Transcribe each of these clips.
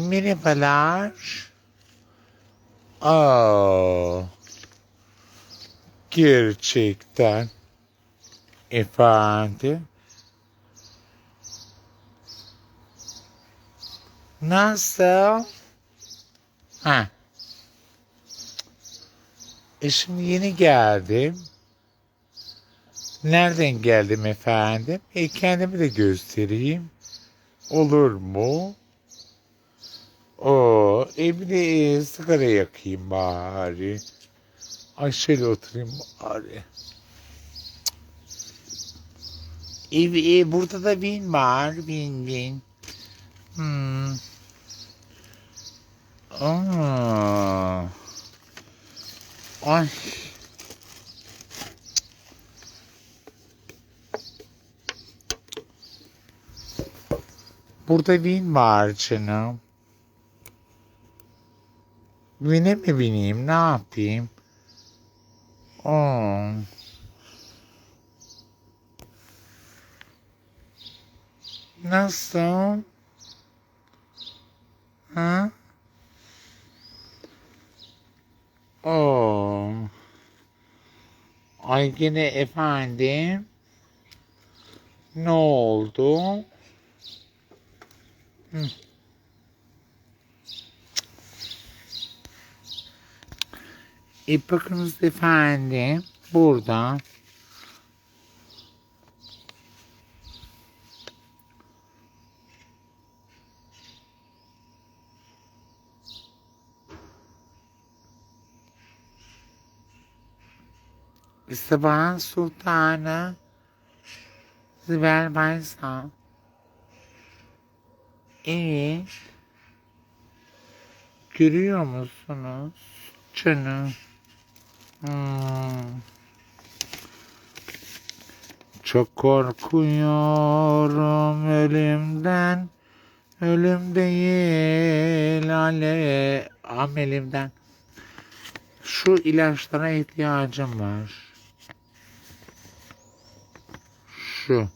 Merhabalar. Aa, gerçekten efendim. Nasıl? Ha. E şimdi yeni geldim. Nereden geldim efendim? E kendimi de göstereyim. Olur mu? O evde e, sigara yakayım bari. Ay şöyle oturayım bari. Ev, e, burada da bin var. Bin bin. Hmm. Aa. Ay. Burada bin var canım. Bine mi bineyim? Ne yapayım? Oo. Nasıl? Ha? Oo. Ay gene efendim. Ne oldu? Hı. E bakınız efendim burada Sabahın Sultanı Sibel Baysal Evet Görüyor musunuz? Canım. Hmm. Çok korkuyorum ölümden. Ölüm değil ale amelimden. Şu ilaçlara ihtiyacım var. Şu.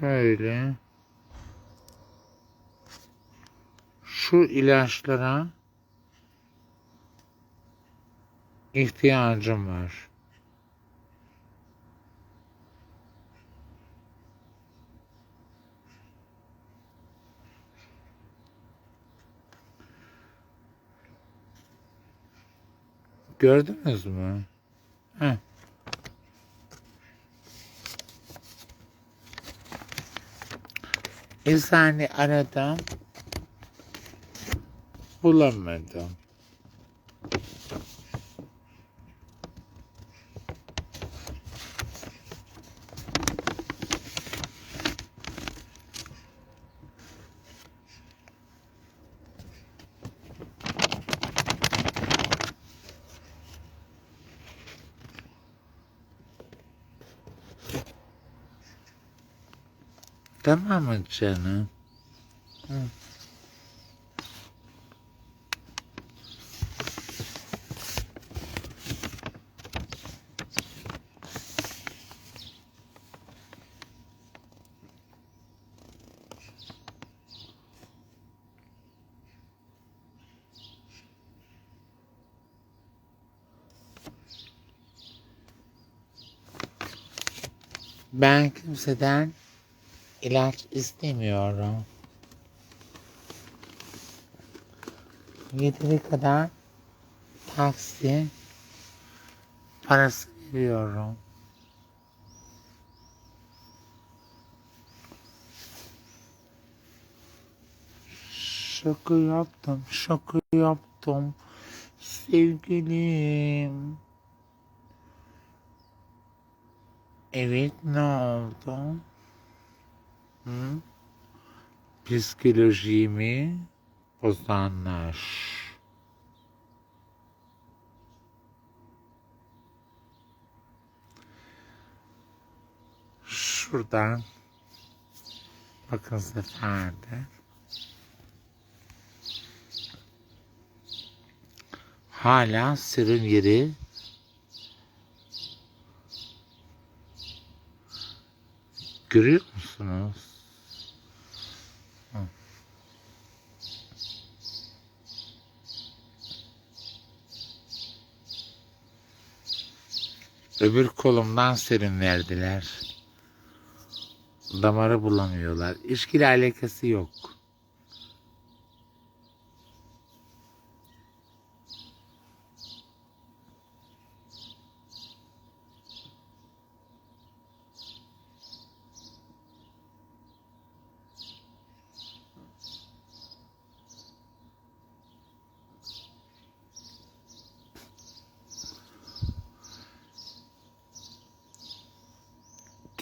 Şöyle. Şu ilaçlara ihtiyacım var. Gördünüz mü? Heh. Eczane aradım. Bulamadım. Tamam mı canım? Hı. Ben kimseden ilaç istemiyorum. Yeteri kadar taksi parası veriyorum. Şaka yaptım, şaka yaptım. Sevgilim. Evet ne oldu? Hı? Psikolojimi bozanlar. Şuradan bakın efendim. Hala sırın yeri Görüyor musunuz? Öbür kolumdan serum verdiler. Damarı bulamıyorlar. İçkiyle alakası yok.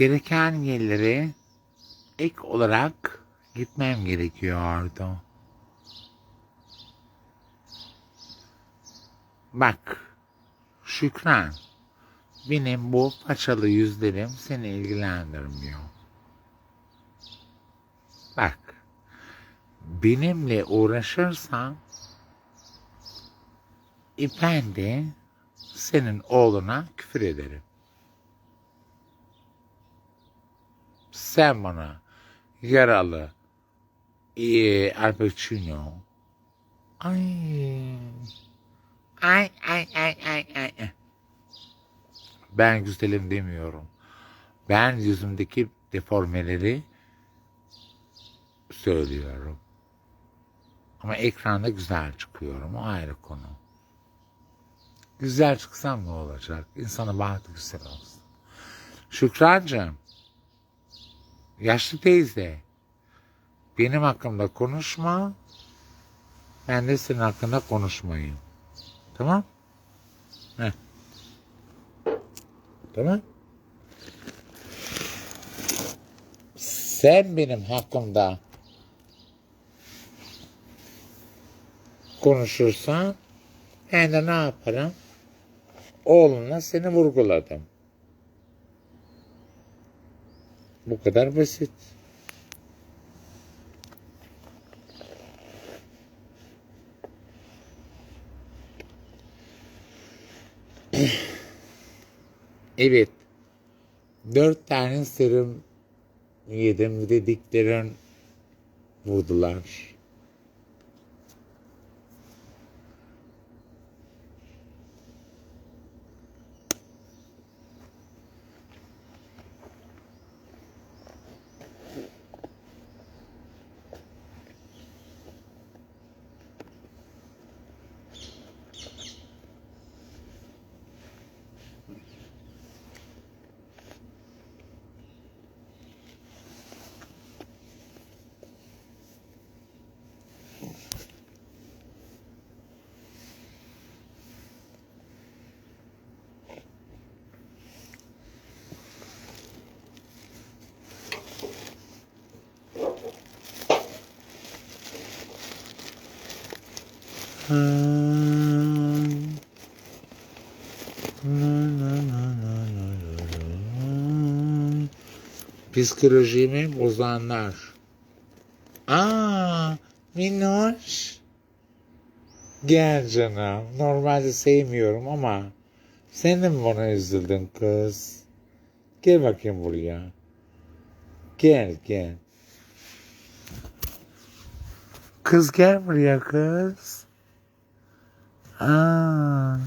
Gereken yerlere ek olarak gitmem gerekiyordu. Bak, Şükran, benim bu paçalı yüzlerim seni ilgilendirmiyor. Bak, benimle uğraşırsan ben de senin oğluna küfür ederim. Sen bana yaralı e, Al Pacino ay ay ay ay ay ay ben güzelim demiyorum. Ben yüzümdeki deformeleri söylüyorum. Ama ekranda güzel çıkıyorum. O ayrı konu. Güzel çıksam ne olacak? İnsanın bahtı güzel olsun. Şükrancığım, yaşlı teyze, benim hakkımda konuşma, ben de senin hakkında konuşmayayım. Tamam? Heh. Tamam? Sen benim hakkımda konuşursan ben de ne yaparım? Oğluna seni vurguladım. Bu kadar basit. Evet. Dört tane serum yedim dediklerin vurdular. Psikolojimi bozanlar. Aa, minnoş. Gel canım. Normalde sevmiyorum ama sen de mi bana üzüldün kız? Gel bakayım buraya. Gel gel. Kız gel buraya kız. Aa.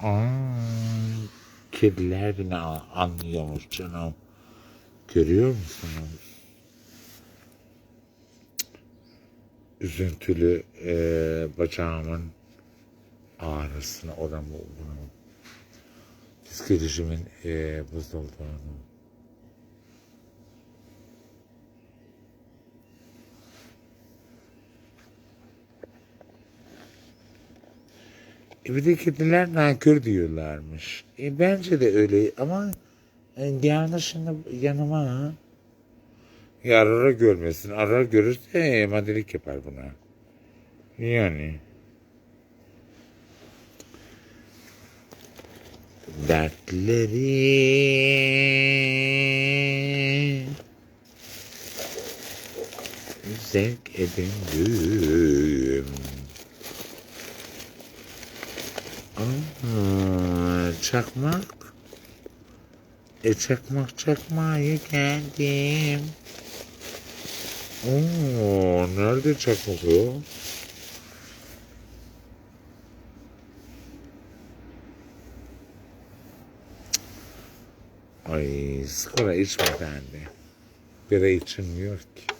Aa. Kediler a- anlıyormuş canım. Görüyor musunuz? Üzüntülü eee, bacağımın ağrısını, oramı, bunu, psikolojimin eee bozulduğunu. E bir de kediler nankör diyorlarmış. E bence de öyle ama e, geldi şimdi yanıma. Ya Arar görmesin. Arar görürse e, madilik yapar buna. Yani. Dertleri zevk edindim. Aa, çakmak. E çakmak çakmaya geldim. Oo, nerede çakmak o? Ay sigara içme bende. Bira içilmiyor ki.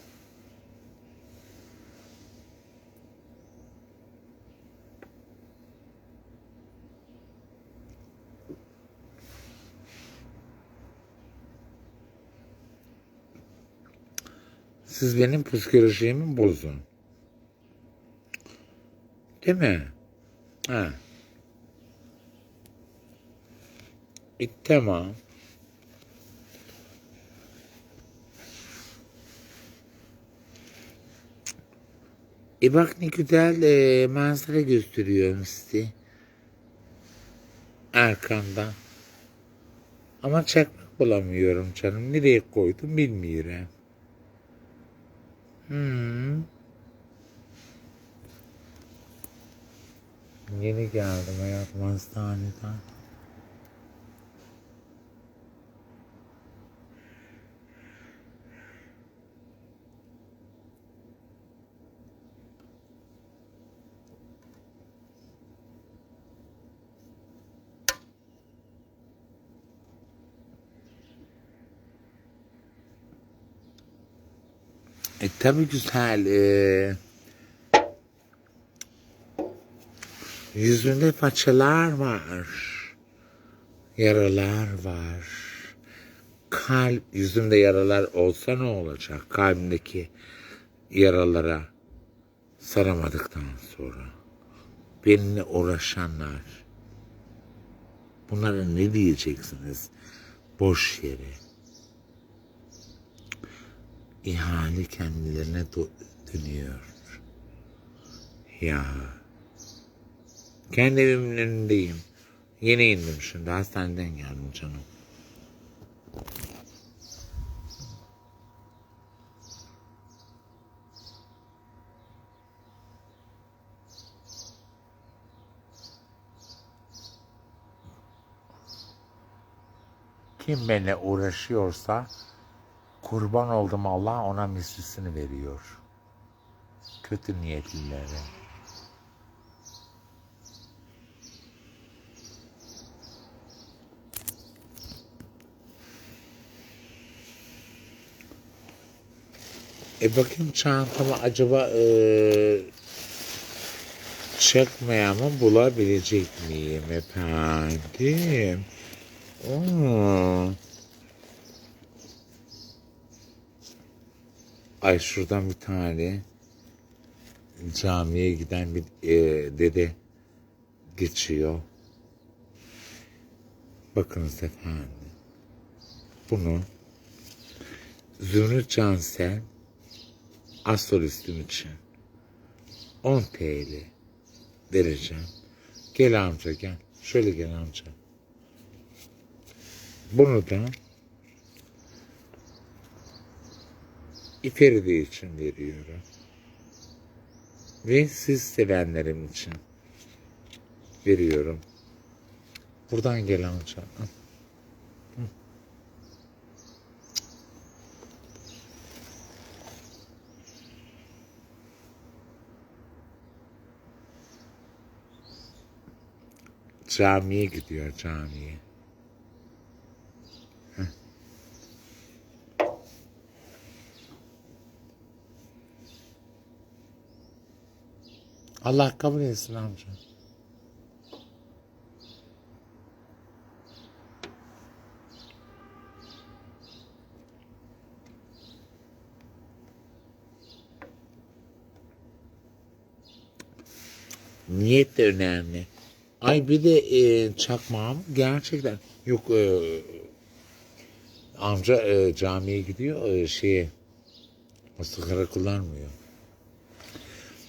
Siz benim psikolojimi bozun. Değil mi? Ha. Tamam. E bak ne güzel e, manzara gösteriyorum size. Arkamdan. Ama çakmak bulamıyorum canım. Nereye koydum bilmiyorum. Hmm. Yeni geldim hayatım hastaneden. E tabi güzel. E, yüzünde paçalar var. Yaralar var. Kalp, yüzümde yaralar olsa ne olacak? Kalbimdeki yaralara saramadıktan sonra. Benimle uğraşanlar. Bunlara ne diyeceksiniz? Boş yere. İhale kendilerine dönüyor. Ya. Kendi evimin önündeyim. Yeni indim şimdi. Hastaneden geldim canım. Kim benimle uğraşıyorsa kurban oldum Allah ona mislisini veriyor. Kötü niyetlilere. E bakayım çantamı acaba eee çekmeyamı bulabilecek miyim efendim? Oo. Ay şuradan bir tane camiye giden bir e, dede geçiyor. Bakınız efendim. Bunu Zümrüt Cansel astrolistim için 10 TL vereceğim. Gel amca gel. Şöyle gel amca. Bunu da İferide için veriyorum. Ve siz sevenlerim için veriyorum. Buradan gel amca. Camiye gidiyor camiye. Allah kabul etsin amca. Niyet de önemli. Ay bir de e, çakmağım gerçekten yok e, amca e, camiye gidiyor e, şeye sigara kullanmıyor.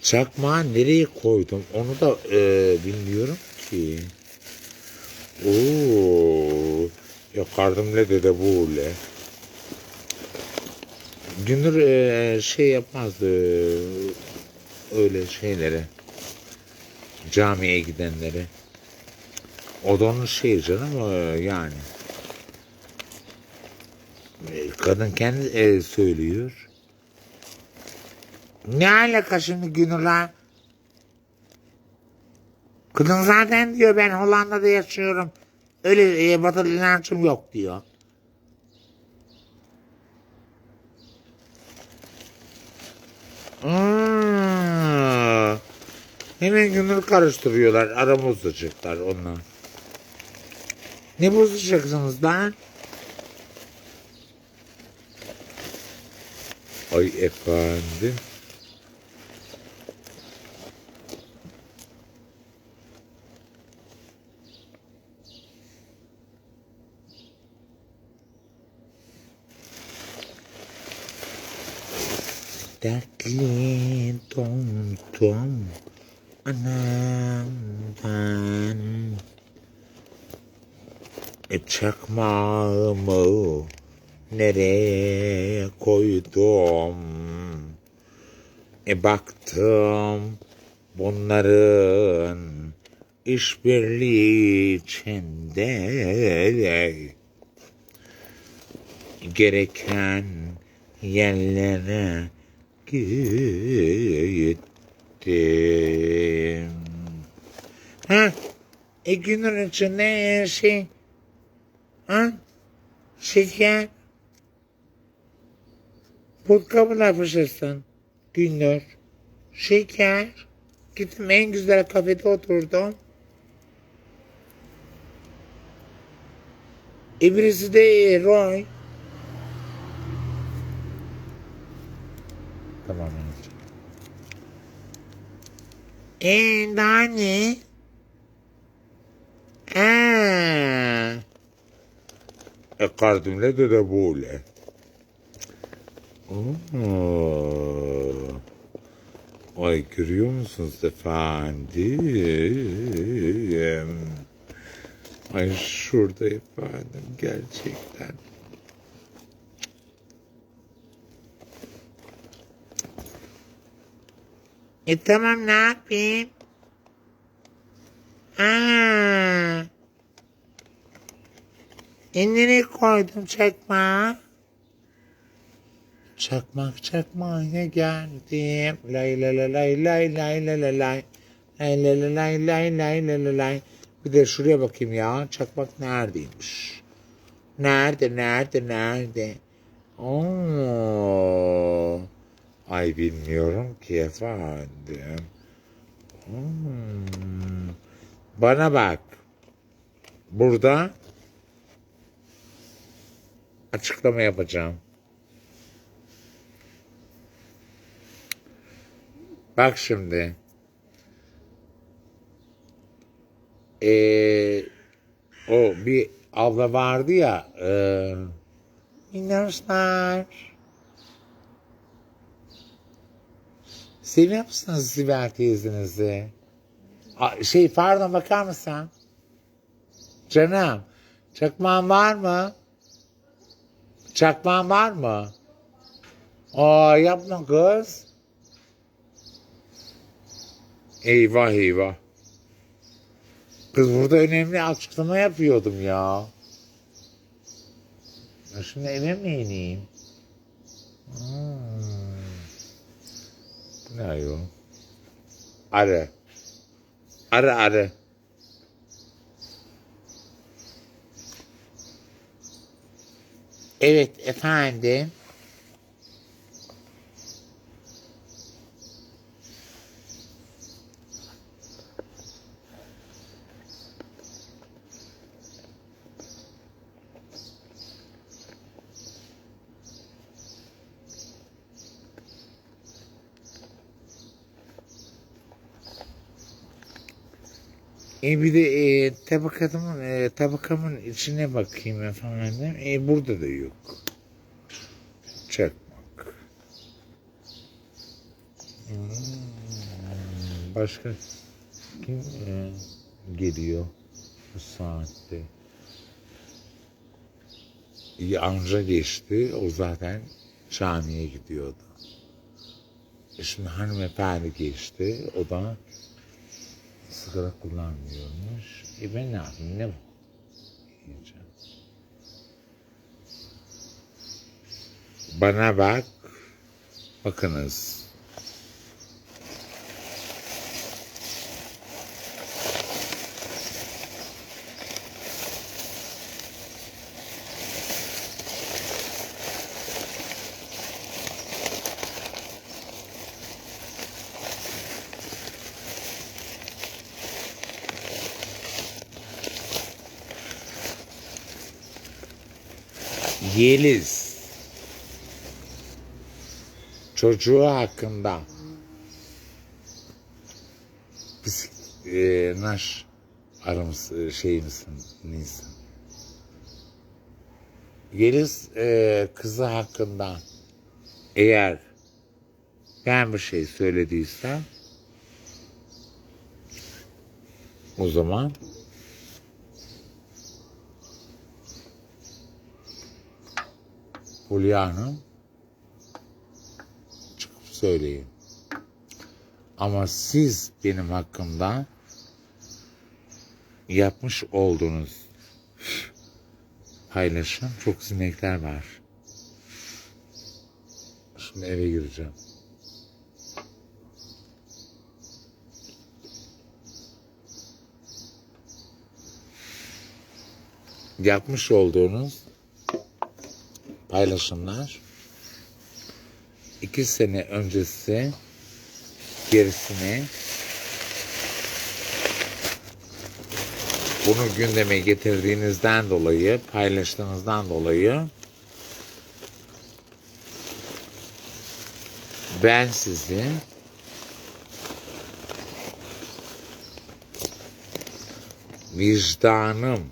Çakmağı nereye koydum onu da e, bilmiyorum ki. Oo, yakardım ne dede böyle. Günür e, şey yapmazdı öyle şeyleri. Camiye gidenleri. O da onun şeyi canım e, yani. E, Kadın kendi e, söylüyor. Ne alaka şimdi Günür'la? Kadın zaten diyor ben Hollanda'da yaşıyorum. Öyle e, batılı inancım yok diyor. Aa, hemen Günür karıştırıyorlar. Ara bozacaklar onlar. Ne bozacaksınız lan? Ay efendim. Dertli tom tom anamdan e çakmağımı nereye koydum? E baktım bunların işbirliği içinde gereken yerlere gittim. Ha? E günün içinde şey ha? Şeker. Vodka mı yapışırsın? Günler. Şeker. Gittim en güzel kafede oturdum. E de Roy. Tamam anneciğim. E daha ne? Aa. E kardimle de de böyle. Oo. Ay görüyor musunuz efendim? Ay şurada efendim gerçekten. E tamam ne yapayım? Aa. E nereye koydum çakmağı? Çakmak çakmağa geldim. Lay lay lay lay lay lay lay lay lay. Lay lay lay lay lay lay lay lay lay. Bir de şuraya bakayım ya. Çakmak neredeymiş? Nerede, nerede, nerede? Oo. Ay bilmiyorum ki efendim. Hmm. Bana bak. Burada açıklama yapacağım. Bak şimdi. Ee, o bir abla vardı ya. E, Minnoşlar. Seviyor musunuz Sibel teyzenizi? Şey pardon bakar mısın? Canım. Çakmağın var mı? Çakmağın var mı? Aa yapma kız. Eyvah eyvah. Kız burada önemli açıklama yapıyordum ya. Ya Şimdi eve mi ineyim? Hmm. Ne ayol? Arı. Arı arı. Evet efendim. E bir de e, tabakatımın, e, tabakamın içine bakayım efendim. E burada da yok. Çakmak. Hmm, başka kim e, geliyor bu saatte? İyi anca geçti. O zaten camiye gidiyordu. E şimdi hanımefendi geçti. O da sigara kullanmıyormuş. E ben ne yapayım? Ne bu? Yiyeceğim. Bana bak. Bakınız. Yeliz. Çocuğu hakkında. Biz e, naş aramız e, şey misin? Nisan. Yeliz e, kızı hakkında eğer ben bir şey söylediysem o zaman Hulya Hanım çıkıp söyleyin. Ama siz benim hakkımda yapmış olduğunuz paylaşım çok sinekler var. Şimdi eve gireceğim. Yapmış olduğunuz paylaşımlar. İki sene öncesi gerisini bunu gündeme getirdiğinizden dolayı, paylaştığınızdan dolayı ben sizi vicdanım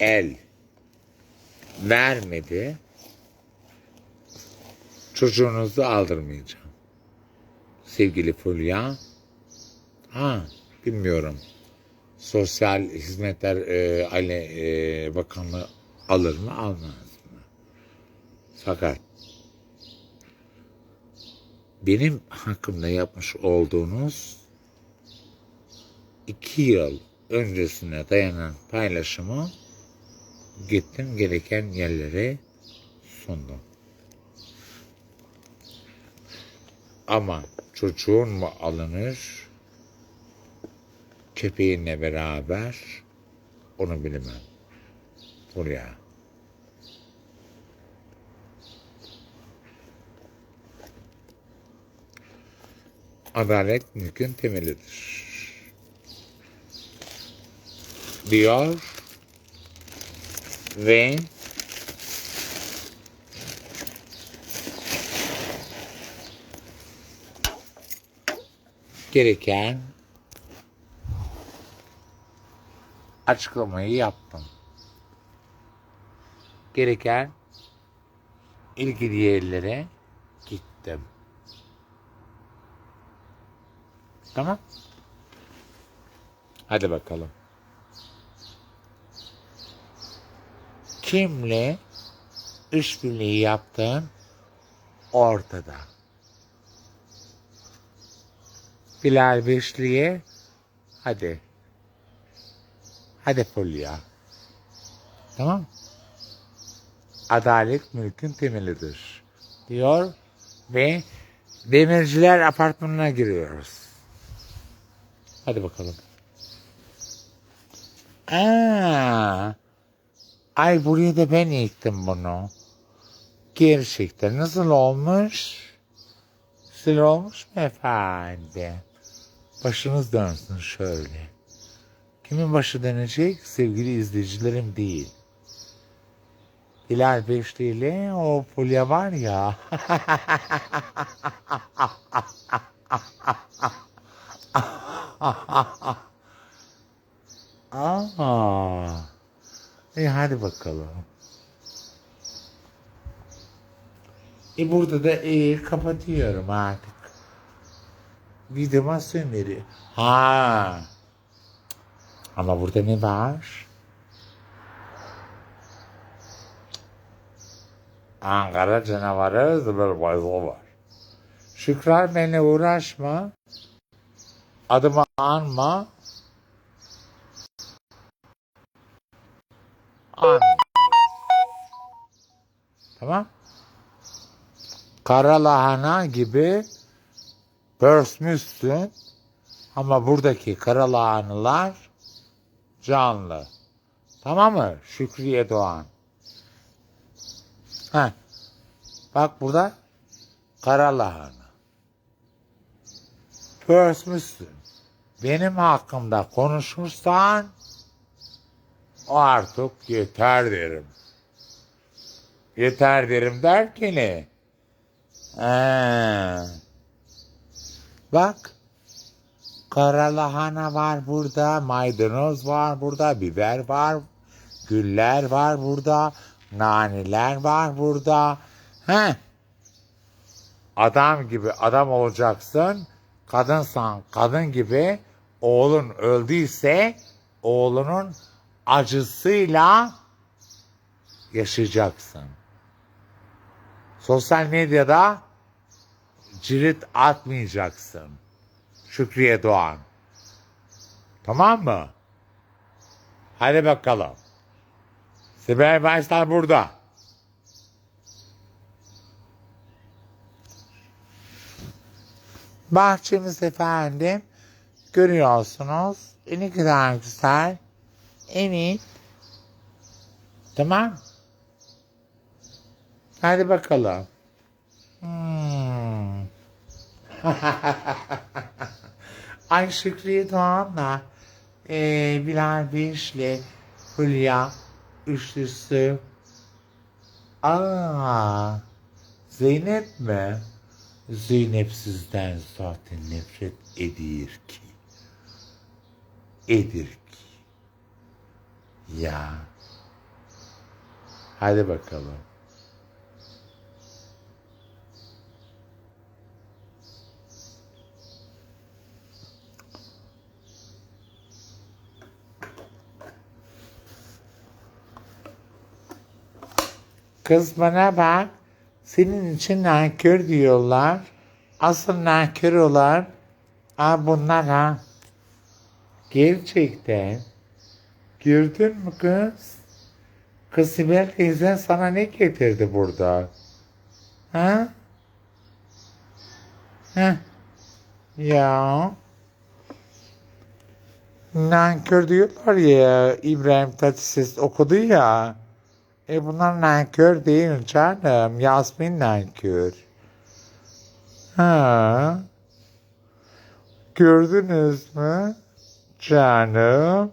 el vermedi. Çocuğunuzu aldırmayacağım. Sevgili Fulya. Ha, bilmiyorum. Sosyal Hizmetler e, Aile e, Bakanlığı alır mı almaz mı? Fakat benim hakkımda yapmış olduğunuz iki yıl öncesine dayanan paylaşımı gittim gereken yerlere sundum. Ama çocuğun mu alınır köpeğinle beraber onu bilemem. Buraya. Adalet mülkün temelidir. Diyor ve gereken açıklamayı yaptım. Gereken ilgili yerlere gittim. Tamam. Hadi bakalım. Kimle işbirliği yaptığın ortada. Bilal Beşli'ye hadi. Hadi Fulya. Tamam. Adalet mülkün temelidir. Diyor ve demirciler apartmanına giriyoruz. Hadi bakalım. Aa, Ay buraya da ben yıktım bunu. Gerçekten nasıl olmuş? Güzel olmuş mu efendim? Başınız dönsün şöyle. Kimin başı dönecek? Sevgili izleyicilerim değil. Hilal Beşli ile o Fulya var ya. Aa. E hadi bakalım. E burada da e, kapatıyorum artık. Videoma sömürü. Ha. Ama burada ne var? Ankara canavarı zıbır bayzı var. Şükran benimle uğraşma. Adımı anma. An. Tamam. Kara lahana gibi pörsmüşsün. Ama buradaki kara lahanalar canlı. Tamam mı? Şükriye Doğan. Heh. Bak burada kara lahana. Pörsmüşsün. Benim hakkımda konuşursan o artık yeter derim. Yeter derim derken ne? Bak kara lahana var burada, maydanoz var burada, biber var, güller var burada, naneler var burada. He. Adam gibi adam olacaksın. Kadınsan kadın gibi oğlun öldüyse oğlunun acısıyla yaşayacaksın. Sosyal medyada cirit atmayacaksın. Şükriye Doğan. Tamam mı? Hadi bakalım. Sibel Başlar burada. Bahçemiz efendim. Görüyorsunuz. Ne kadar güzel. Evet. Tamam. Hadi bakalım. Hmm. Ay Şükriye Doğan'la e, Bilal Beş'le Hülya üçlüsü. Aa, Zeynep mi? Zeynep sizden zaten nefret edir ki. Edir ki. Ya. Hadi bakalım. Kız bana bak. Senin için nankör diyorlar. Asıl nankör olan Aa bunlar ha. Gerçekten. Gördün mü kız? Kız Sibel teyzen sana ne getirdi burada? Ha? Ha? Ya. Nankör diyorlar ya. İbrahim Tatlıses okudu ya. E bunlar nankör değil canım. Yasmin nankör. Ha. Gördünüz mü? Canım.